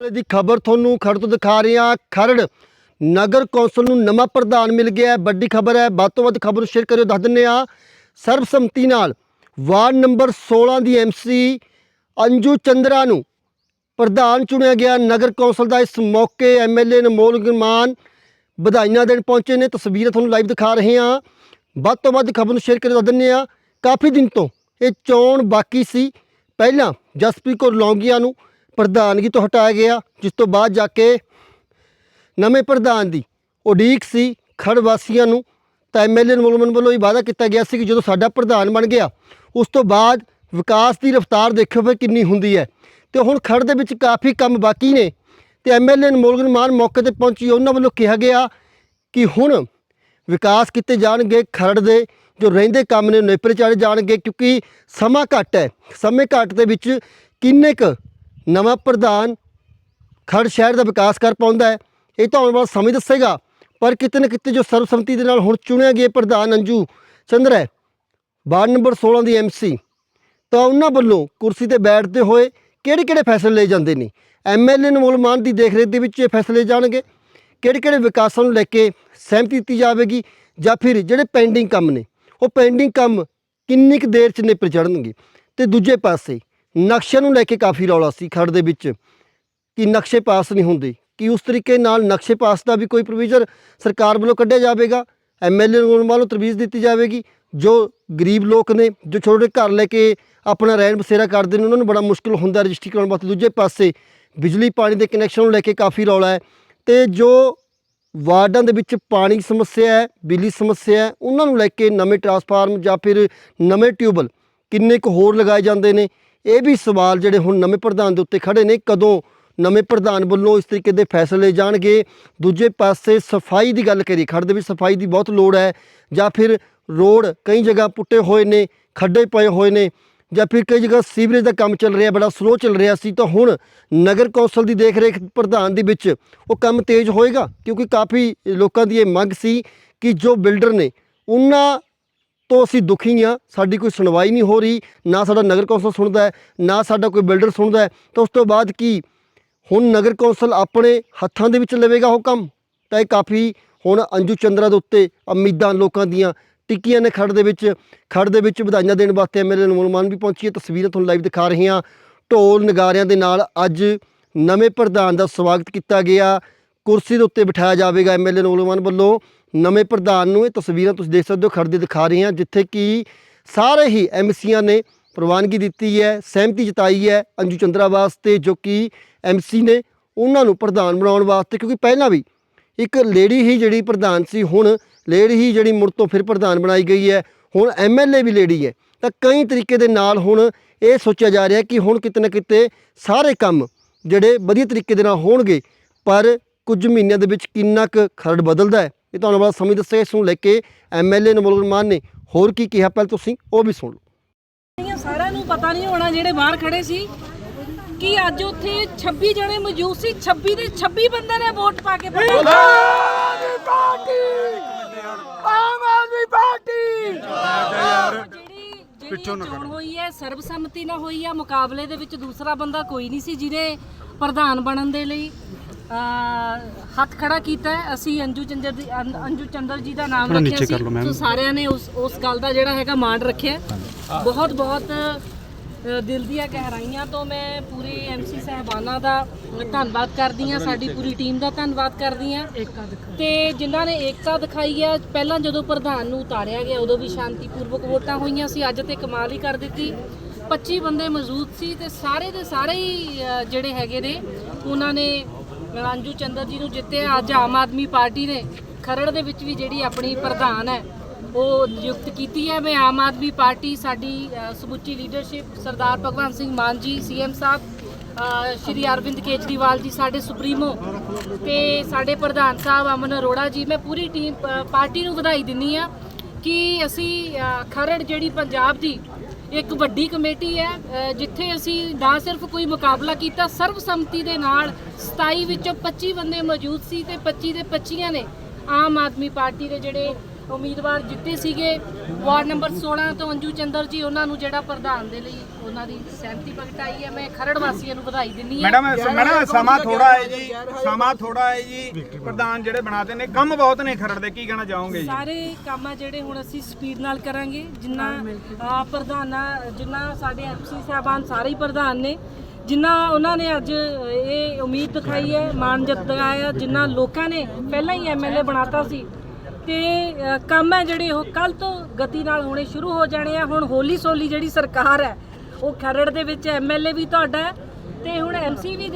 ਦੀ ਖਬਰ ਤੁਹਾਨੂੰ ਖਰੜ ਤੋਂ ਦਿਖਾ ਰਹੇ ਹਾਂ। ਖਰੜ ਨਗਰ ਕੌਂਸਲ ਨੂੰ ਨਵਾਂ ਪ੍ਰਧਾਨ ਮਿਲ ਗਿਆ ਹੈ। ਵੱਡੀ ਖਬਰ ਹੈ। ਵੱਧ ਤੋਂ ਵੱਧ ਖਬਰ ਨੂੰ ਸ਼ੇਅਰ ਕਰਿਓ, ਦੱਸ ਦਿੰਦੇ ਹਾਂ। ਸਰਬਸੰਮਤੀ ਨਾਲ ਵਾਰਡ ਨੰਬਰ 16 ਦੀ ਐਮਸੀ ਅੰਜੂ ਚੰਦਰਾ ਨੂੰ ਪ੍ਰਧਾਨ ਚੁਣਿਆ ਗਿਆ। ਨਗਰ ਕੌਂਸਲ ਦਾ ਇਸ ਮੌਕੇ ਐਮਐਲਏ ਅਨਮੋਲ ਗੁਰਮਾਨ ਵਧਾਈਆਂ ਦੇਣ ਪਹੁੰਚੇ ਨੇ। ਤਸਵੀਰਾਂ ਤੁਹਾਨੂੰ ਲਾਈਵ ਦਿਖਾ ਰਹੇ ਹਾਂ। ਵੱਧ ਤੋਂ ਵੱਧ ਖਬਰ ਨੂੰ ਸ਼ੇਅਰ ਕਰਿਓ, ਦੱਸ ਦਿੰਦੇ ਹਾਂ। ਕਾਫੀ ਦਿਨ ਤੋਂ ਇਹ ਚੋਣ ਬਾਕੀ ਸੀ। ਪਹਿਲਾਂ ਜਸਪ੍ਰੀਤ ਕੌਰ ਲੌਂਗੀਆਂ ਨੂੰ ਪ੍ਰਧਾਨਗੀ ਤੋਂ ਹਟਾਇਆ ਗਿਆ, ਜਿਸ ਤੋਂ ਬਾਅਦ ਜਾ ਕੇ ਨਵੇਂ ਪ੍ਰਧਾਨ ਦੀ ਉਡੀਕ ਸੀ। ਖੜ ਵਾਸੀਆਂ ਨੂੰ ਤਾਂ ਐਮਐਲਏ ਮੁਲਮਨ ਵੱਲੋਂ ਇਹ ਵਾਅਦਾ ਕੀਤਾ ਗਿਆ ਸੀ ਕਿ ਜਦੋਂ ਸਾਡਾ ਪ੍ਰਧਾਨ ਬਣ ਗਿਆ, ਉਸ ਤੋਂ ਬਾਅਦ ਵਿਕਾਸ ਦੀ ਰਫ਼ਤਾਰ ਦੇਖਿਓ ਫਿਰ ਕਿੰਨੀ ਹੁੰਦੀ ਹੈ। ਤੇ ਹੁਣ ਖੜ ਦੇ ਵਿੱਚ ਕਾਫੀ ਕੰਮ ਬਾਕੀ ਨੇ। ਤੇ ਐਮਐਲਏ ਮੁਲਗਨ ਮਾਨ ਮੌਕੇ ਤੇ ਪਹੁੰਚੀ, ਉਹਨਾਂ ਵੱਲੋਂ ਕਿਹਾ ਗਿਆ ਕਿ ਹੁਣ ਵਿਕਾਸ ਕੀਤੇ ਜਾਣਗੇ ਖਰੜ ਦੇ, ਜੋ ਰਹਿੰਦੇ ਕੰਮ ਨੇ ਨੇਪਰੇ ਚਾੜੇ ਜਾਣਗੇ, ਕਿਉਂਕਿ ਸਮਾਂ ਘੱਟ ਹੈ। ਸਮੇਂ ਘੱਟ ਦੇ ਵਿੱਚ ਕਿੰਨੇ ਕੁ ਨਵਾਂ ਪ੍ਰਧਾਨ ਖੜ ਸ਼ਹਿਰ ਦਾ ਵਿਕਾਸ ਕਰ ਪਾਉਂਦਾ ਹੈ। ਇਹ ਤਾਂ ਆਉਣ ਵਾਲਾ ਸਮੇਂ ਦੱਸੇਗਾ। ਪਰ ਕਿਤੇ ਨਾ ਕਿਤੇ ਜੋ ਸਰਬਸੰਮਤੀ ਦੇ ਨਾਲ ਹੁਣ ਚੁਣਿਆ ਗਿਆ ਪ੍ਰਧਾਨ ਅੰਜੂ ਚੰਦਰ ਹੈ। ਵਾਰਡ ਨੰਬਰ 16 ਦੀ ਐਮਸੀ ਤਾਂ ਉਹਨਾਂ ਵੱਲੋਂ ਕੁਰਸੀ ਤੇ ਬੈਠਦੇ ਹੋਏ ਕਿਹੜੇ ਕਿਹੜੇ ਫੈਸਲੇ ਲਏ ਜਾਂਦੇ ਨੇ? ਐਮਐਲਏ ਅਨਮੋਲ ਮਾਨ ਦੀ ਦੇਖਰੇਖ ਦੇ ਵਿੱਚ ਇਹ ਫੈਸਲੇ ਜਾਣਗੇ। ਕਿਹੜੇ ਕਿਹੜੇ ਵਿਕਾਸਾਂ ਨੂੰ ਲੈ ਕੇ ਸਹਿਮਤੀ ਦਿੱਤੀ ਜਾਵੇਗੀ ਜਾਂ ਫਿਰ ਜਿਹੜੇ ਪੈਂਡਿੰਗ ਕੰਮ ਨੇ, ਉਹ ਪੈਂਡਿੰਗ ਕੰਮ ਕਿੰਨੀ ਕੁ ਦੇਰ ਚ ਨਿਪਟ ਚੜਨਗੇ ਤੇ ਦੂਜੇ ਪਾਸੇ ਨਕਸ਼ੇ ਨੂੰ ਲੈ ਕੇ ਕਾਫੀ ਰੌਲਾ ਸੀ ਖੜ ਦੇ ਵਿੱਚ ਕਿ ਨਕਸ਼ੇ ਪਾਸ ਨਹੀਂ ਹੁੰਦੇ। ਕਿ ਉਸ ਤਰੀਕੇ ਨਾਲ ਨਕਸ਼ੇ ਪਾਸ ਦਾ ਵੀ ਕੋਈ ਪ੍ਰੋਵੀਜ਼ਨ ਸਰਕਾਰ ਵੱਲੋਂ ਕੱਢਿਆ ਜਾਵੇਗਾ? ਐਮਐਲਏ ਨੂੰ ਵੱਲੋਂ ਤਰਵੀਜ਼ ਦਿੱਤੀ ਜਾਵੇਗੀ? ਜੋ ਗਰੀਬ ਲੋਕ ਨੇ, ਜੋ ਛੋਟੇ ਘਰ ਲੈ ਕੇ ਆਪਣਾ ਰਹਿਣ ਬਸੇਰਾ ਕਰਦੇ ਨੇ, ਉਹਨਾਂ ਨੂੰ ਬੜਾ ਮੁਸ਼ਕਲ ਹੁੰਦਾ ਰਜਿਸਟਰੀ ਕਰਾਉਣ ਵਾਸਤੇ। ਦੂਜੇ ਪਾਸੇ ਬਿਜਲੀ, ਪਾਣੀ ਦੇ ਕਨੈਕਸ਼ਨ ਨੂੰ ਲੈ ਕੇ ਕਾਫੀ ਰੌਲਾ ਹੈ ਤੇ ਜੋ ਵਾਰਡਾਂ ਦੇ ਵਿੱਚ ਪਾਣੀ ਦੀ ਸਮੱਸਿਆ ਹੈ, ਬਿਜਲੀ ਸਮੱਸਿਆ ਹੈ, ਉਹਨਾਂ ਨੂੰ ਲੈ ਕੇ ਨਵੇਂ ਟਰਾਂਸਫਾਰਮ ਜਾਂ ਫਿਰ ਨਵੇਂ ਟਿਊਬਲ ਕਿੰਨੇ ਕੁ ਹੋਰ ਲਗਾਏ ਜਾਂਦੇ ਨੇ? ਇਹ ਵੀ ਸਵਾਲ ਜਿਹੜੇ ਹੁਣ ਨਵੇਂ ਪ੍ਰਧਾਨ ਦੇ ਉੱਤੇ ਖੜੇ ਨੇ, ਕਦੋਂ ਨਵੇਂ ਪ੍ਰਧਾਨ ਵੱਲੋਂ ਇਸ ਤਰੀਕੇ ਦੇ ਫੈਸਲੇ ਜਾਣਗੇ? ਦੂਜੇ ਪਾਸੇ ਸਫ਼ਾਈ ਦੀ ਗੱਲ ਕਰੀ ਖੜ ਦੇ ਵਿੱਚ ਸਫ਼ਾਈ ਦੀ ਬਹੁਤ ਲੋੜ ਹੈ, ਜਾਂ ਫਿਰ ਰੋਡ ਕਈ ਜਗ੍ਹਾ ਪੁੱਟੇ ਹੋਏ ਨੇ, ਖੱਡੇ ਪਏ ਹੋਏ ਨੇ, ਜਾਂ ਫਿਰ ਕਈ ਜਗ੍ਹਾ ਸੀਵਰੇਜ ਦਾ ਕੰਮ ਚੱਲ ਰਿਹਾ, ਬੜਾ ਸਲੋ ਚੱਲ ਰਿਹਾ ਸੀ, ਤਾਂ ਹੁਣ ਨਗਰ ਕੌਂਸਲ ਦੀ ਦੇਖ ਰੇਖ ਪ੍ਰਧਾਨ ਦੇ ਵਿੱਚ ਉਹ ਕੰਮ ਤੇਜ਼ ਹੋਏਗਾ? ਕਿਉਂਕਿ ਕਾਫੀ ਲੋਕਾਂ ਦੀ ਇਹ ਮੰਗ ਸੀ ਕਿ ਜੋ ਬਿਲਡਰ ਨੇ, ਉਹਨਾਂ ਤੋਂ ਅਸੀਂ ਦੁਖੀ ਹਾਂ, ਸਾਡੀ ਕੋਈ ਸੁਣਵਾਈ ਨਹੀਂ ਹੋ ਰਹੀ, ਨਾ ਸਾਡਾ ਨਗਰ ਕੌਂਸਲ ਸੁਣਦਾ ਹੈ, ਨਾ ਸਾਡਾ ਕੋਈ ਬਿਲਡਰ ਸੁਣਦਾ ਹੈ, ਤਾਂ ਉਸ ਤੋਂ ਬਾਅਦ ਕੀ? ਹੁਣ ਨਗਰ ਕੌਂਸਲ ਆਪਣੇ ਹੱਥਾਂ ਦੇ ਵਿੱਚ ਲਵੇਗਾ ਉਹ ਕੰਮ? ਤਾਂ ਇਹ ਕਾਫੀ ਹੁਣ ਅੰਜੂ ਚੰਦਰਾ ਦੇ ਉੱਤੇ ਉਮੀਦਾਂ ਲੋਕਾਂ ਦੀਆਂ ਟਿੱਕੀਆਂ ਨੇ ਖੜ ਦੇ ਵਿੱਚ ਖੜ ਦੇ ਵਿੱਚ ਵਧਾਈਆਂ ਦੇਣ ਵਾਸਤੇ ਐਮਐਲਏ ਅਨਮੋਲ ਮਾਨ ਵੀ ਪਹੁੰਚੀ ਹੈ। ਤਸਵੀਰਾਂ ਤੁਹਾਨੂੰ ਲਾਈਵ ਦਿਖਾ ਰਹੇ ਹਾਂ। ਢੋਲ ਨਗਾਰਿਆਂ ਦੇ ਨਾਲ ਅੱਜ ਨਵੇਂ ਪ੍ਰਧਾਨ ਦਾ ਸਵਾਗਤ ਕੀਤਾ ਗਿਆ। ਕੁਰਸੀ ਦੇ ਉੱਤੇ ਬਿਠਾਇਆ ਜਾਵੇਗਾ ਐਮਐਲਏ ਅਨਮੋਲ ਮਾਨ ਵੱਲੋਂ। ਨਵੇਂ ਪ੍ਰਧਾਨ ਨੂੰ ਇਹ ਤਸਵੀਰਾਂ ਤੁਸੀਂ ਦੇਖ ਸਕਦੇ ਹੋ ਖੜਦੇ ਦਿਖਾ ਰਹੇ ਹਾਂ, ਜਿੱਥੇ ਕਿ ਸਾਰੇ ਹੀ ਐਮਸੀਆਂ ਨੇ ਪ੍ਰਵਾਨਗੀ ਦਿੱਤੀ ਹੈ, ਸਹਿਮਤੀ ਜਤਾਈ ਹੈ ਅੰਜੂ ਚੰਦਰਾ ਵਾਸਤੇ, ਜੋ ਕਿ ਐਮਸੀ ਨੇ ਉਹਨਾਂ ਨੂੰ ਪ੍ਰਧਾਨ ਬਣਾਉਣ ਵਾਸਤੇ, ਕਿਉਂਕਿ ਪਹਿਲਾਂ ਵੀ ਇੱਕ ਲੇਡੀ ਹੀ ਜਿਹੜੀ ਪ੍ਰਧਾਨ ਸੀ, ਹੁਣ ਲੇਡੀ ਹੀ ਜਿਹੜੀ ਮੁੜ ਤੋਂ ਫਿਰ ਪ੍ਰਧਾਨ ਬਣਾਈ ਗਈ ਹੈ, ਹੁਣ ਐਮਐਲਏ ਵੀ ਲੇਡੀ ਹੈ। ਤਾਂ ਕਈ ਤਰੀਕੇ ਦੇ ਨਾਲ ਹੁਣ ਇਹ ਸੋਚਿਆ ਜਾ ਰਿਹਾ ਕਿ ਹੁਣ ਕਿਤੇ ਨਾ ਕਿਤੇ ਸਾਰੇ ਕੰਮ ਜਿਹੜੇ ਵਧੀਆ ਤਰੀਕੇ ਦੇ ਨਾਲ ਹੋਣਗੇ, ਪਰ ਕੁਝ ਮਹੀਨਿਆਂ ਦੇ ਵਿੱਚ ਕਿੰਨਾ ਕੁ ਖਰੜ ਬਦਲਦਾ ਹੈ। ਇਹ ਤੁਹਾਨੂੰ ਬੜਾ ਸਮਝ ਦੱਸਿਆ ਇਸ ਨੂੰ ਲੈ ਕੇ ਐਮਐਲਏ ਨਮੋਲ ਮਾਨ ਨੇ ਹੋਰ ਕੀ ਕਿਹਾ? ਪਹਿਲਾਂ ਤੁਸੀਂ ਉਹ ਵੀ ਸੁਣ ਲਓ। ਸਾਰਿਆਂ ਨੂੰ ਪਤਾ ਨਹੀਂ ਹੋਣਾ ਜਿਹੜੇ ਬਾਹਰ ਖੜੇ ਸੀ ਕਿ ਅੱਜ ਉੱਥੇ 26 ਜਣੇ ਮੌਜੂਦ ਸੀ। 26 ਦੇ 26 ਬੰਦੇ ਨੇ ਵੋਟ ਪਾ ਕੇ ਆਮ ਆਦਮੀ ਪਾਰਟੀ! ਜਿਹੜੀ ਜਿਹੜੀ ਚੋਣ ਹੋਈ ਹੈ ਸਰਬਸੰਮਤੀ ਨਾਲ ਹੋਈ ਹੈ ਮੁਕਾਬਲੇ ਦੇ ਵਿੱਚ ਦੂਸਰਾ ਬੰਦਾ ਕੋਈ ਨਹੀਂ ਸੀ ਜਿਹਨੇ ਪ੍ਰਧਾਨ ਬਣਨ ਦੇ ਲਈ। ਹੱਥ ਖੜਾ ਕੀਤਾ ਹੈ। ਅਸੀਂ ਅੰਜੂ ਚੰਦਰ ਦੀ ਅੰ- ਅੰਜੂ ਚੰਦਰ ਜੀ ਦਾ ਨਾਮ ਰੱਖਿਆ ਸੀ। ਸੋ ਸਾਰਿਆਂ ਨੇ ਉਸ ਉਸ ਗੱਲ ਦਾ ਜਿਹੜਾ ਹੈਗਾ ਮਾਣ ਰੱਖਿਆ ਬਹੁਤ ਬਹੁਤ ਅ, ਦਿਲ ਦੀਆਂ ਗਹਿਰਾਈਆਂ ਤੋਂ ਮੈਂ ਪੂਰੇ ਐਮਸੀ ਸਹਿਬਾਨਾਂ ਦਾ ਧੰਨਵਾਦ ਕਰਦੀ ਹਾਂ। ਸਾਡੀ ਪੂਰੀ ਟੀਮ ਦਾ ਧੰਨਵਾਦ ਕਰਦੀ ਹਾਂ। ਤੇ ਜਿਨ੍ਹਾਂ ਨੇ ਏਕਤਾ ਦਿਖਾਈ ਹੈ ਪਹਿਲਾਂ ਜਦੋਂ ਪ੍ਰਧਾਨ ਨੂੰ ਉਤਾਰਿਆ ਗਿਆ ਉਦੋਂ ਵੀ ਸ਼ਾਂਤੀਪੂਰਵਕ ਵੋਟਾਂ ਹੋਈਆਂ ਸੀ। ਅੱਜ ਤੇ ਕਮਾਲ ਹੀ ਕਰ ਦਿੱਤੀ। 25 ਬੰਦੇ ਮੌਜੂਦ ਸੀ ਤੇ ਸਾਰੇ ਦੇ ਸਾਰੇ ਹੀ ਅ, ਜਿਹੜੇ ਹੈਗੇ ਨੇ ਉਹਨਾਂ ਨੇ ਅੰਜੂ ਚੰਦਰ ਜੀ ਨੂੰ ਜਿੱਤਿਆ ਅੱਜ ਆਮ ਆਦਮੀ ਪਾਰਟੀ ਨੇ ਖਰੜ ਦੇ ਵਿੱਚ ਵੀ ਜਿਹੜੀ ਆਪਣੀ ਪ੍ਰਧਾਨ ਹੈ, ਉਹ ਨਿਯੁਕਤ ਕੀਤੀ ਹੈ। ਮੈਂ ਆਮ ਆਦਮੀ ਪਾਰਟੀ ਸਾਡੀ ਸਮੁੱਚੀ ਲੀਡਰਸ਼ਿਪ ਸਰਦਾਰ ਭਗਵੰਤ ਸਿੰਘ ਮਾਨ ਜੀ ਸੀਐਮ ਸਾਹਿਬ ਸ਼੍ਰੀ ਅਰਵਿੰਦ ਕੇਜਰੀਵਾਲ ਜੀ, ਸਾਡੇ ਸੁਪਰੀਮੋ ਤੇ ਸਾਡੇ ਪ੍ਰਧਾਨ ਸਾਹਿਬ ਅਮਨ ਅਰੋੜਾ ਜੀ। ਮੈਂ ਪੂਰੀ ਟੀਮ ਪਾਰਟੀ ਨੂੰ ਵਧਾਈ ਦਿੰਨੀ ਆ ਕਿ ਅਸੀਂ ਖਰੜ ਜਿਹੜੀ ਪੰਜਾਬ ਦੀ ਇੱਕ ਵੱਡੀ ਕਮੇਟੀ ਹੈ ਜਿੱਥੇ ਅਸੀਂ ਨਾ ਸਿਰਫ ਕੋਈ ਮੁਕਾਬਲਾ ਕੀਤਾ, ਸਰਬਸੰਮਤੀ ਦੇ ਨਾਲ 27 ਵਿੱਚੋਂ 25 ਬੰਦੇ ਮੌਜੂਦ ਸੀ ਤੇ 25 ਦੇ 25 ਨੇ ਆਮ ਆਦਮੀ ਪਾਰਟੀ ਦੇ ਜਿਹੜੇ ਉਮੀਦਵਾਰ ਜਿੱਤੇ ਸੀਗੇ। ਵਾਰਡ ਨੰਬਰ 16 ਤੋਂ ਅੰਜੂ ਚੰਦਰ ਜੀ ਉਹਨਾਂ ਨੂੰ ਜਿਹੜਾ ਪ੍ਰਧਾਨ ਦੇ ਲਈ ਉਹਨਾਂ ਦੀ ਸਹਿਮਤੀ ਪ੍ਰਗਟਾਈ ਹੈ। ਮੈਂ ਖਰੜ ਵਾਸੀਆਂ ਨੂੰ ਵਧਾਈ ਦਿੰਦੀ ਹਾਂ। ਮੈਡਮ ਮੈਡਮ ਸਮਾਂ ਥੋੜਾ ਹੈ ਜੀ। ਸਮਾਂ ਥੋੜਾ ਹੈ ਜੀ। ਪ੍ਰਧਾਨ ਜਿਹੜੇ ਬਣਾਤੇ ਨੇ ਕੰਮ ਬਹੁਤ ਨੇ ਖਰੜ ਦੇ ਕੀ ਕਹਿਣਾ ਚਾਹੋਗੇ ਜੀ? ਸਾਰੇ ਕੰਮ ਆ ਜਿਹੜੇ ਹੁਣ ਅਸੀਂ ਸਪੀਡ ਨਾਲ ਕਰਾਂਗੇ ਜਿੰਨਾ ਪ੍ਰਧਾਨਾਂ ਜਿੰਨਾ ਸਾਡੇ ਐਮਸੀ ਸਾਹਿਬਾਨ ਸਾਰੇ ਹੀ ਪ੍ਰਧਾਨ ਨੇ ਜਿੰਨਾ ਉਹਨਾਂ ਨੇ ਅੱਜ ਇਹ ਉਮੀਦ ਦਿਖਾਈ ਹੈ ਮਾਣ ਜਤਾਇਆ ਜਿੰਨਾ ਲੋਕਾਂ ਨੇ ਪਹਿਲਾਂ ਹੀ ਐਮਐਲਏ ਬਣਾਤਾ ਸੀ ਤੇ ਕੰਮ ਹੈ ਜਿਹੜੇ ਉਹ ਕੱਲ ਤੋਂ ਗਤੀ ਨਾਲ ਹੋਣੇ ਸ਼ੁਰੂ ਹੋ ਜਾਣੇ ਆ। ਹੁਣ ਹੋਲੀ ਸੋਲੀ ਜਿਹੜੀ ਸਰਕਾਰ ਹੈ, ਉਹ ਖਰੜ ਦੇ ਵਿੱਚ ਐਮਐਲਏ ਵੀ ਤੁਹਾਡਾ ਹੈ ਤੇ ਹੁਣ ਐਮਸੀ ਵੀ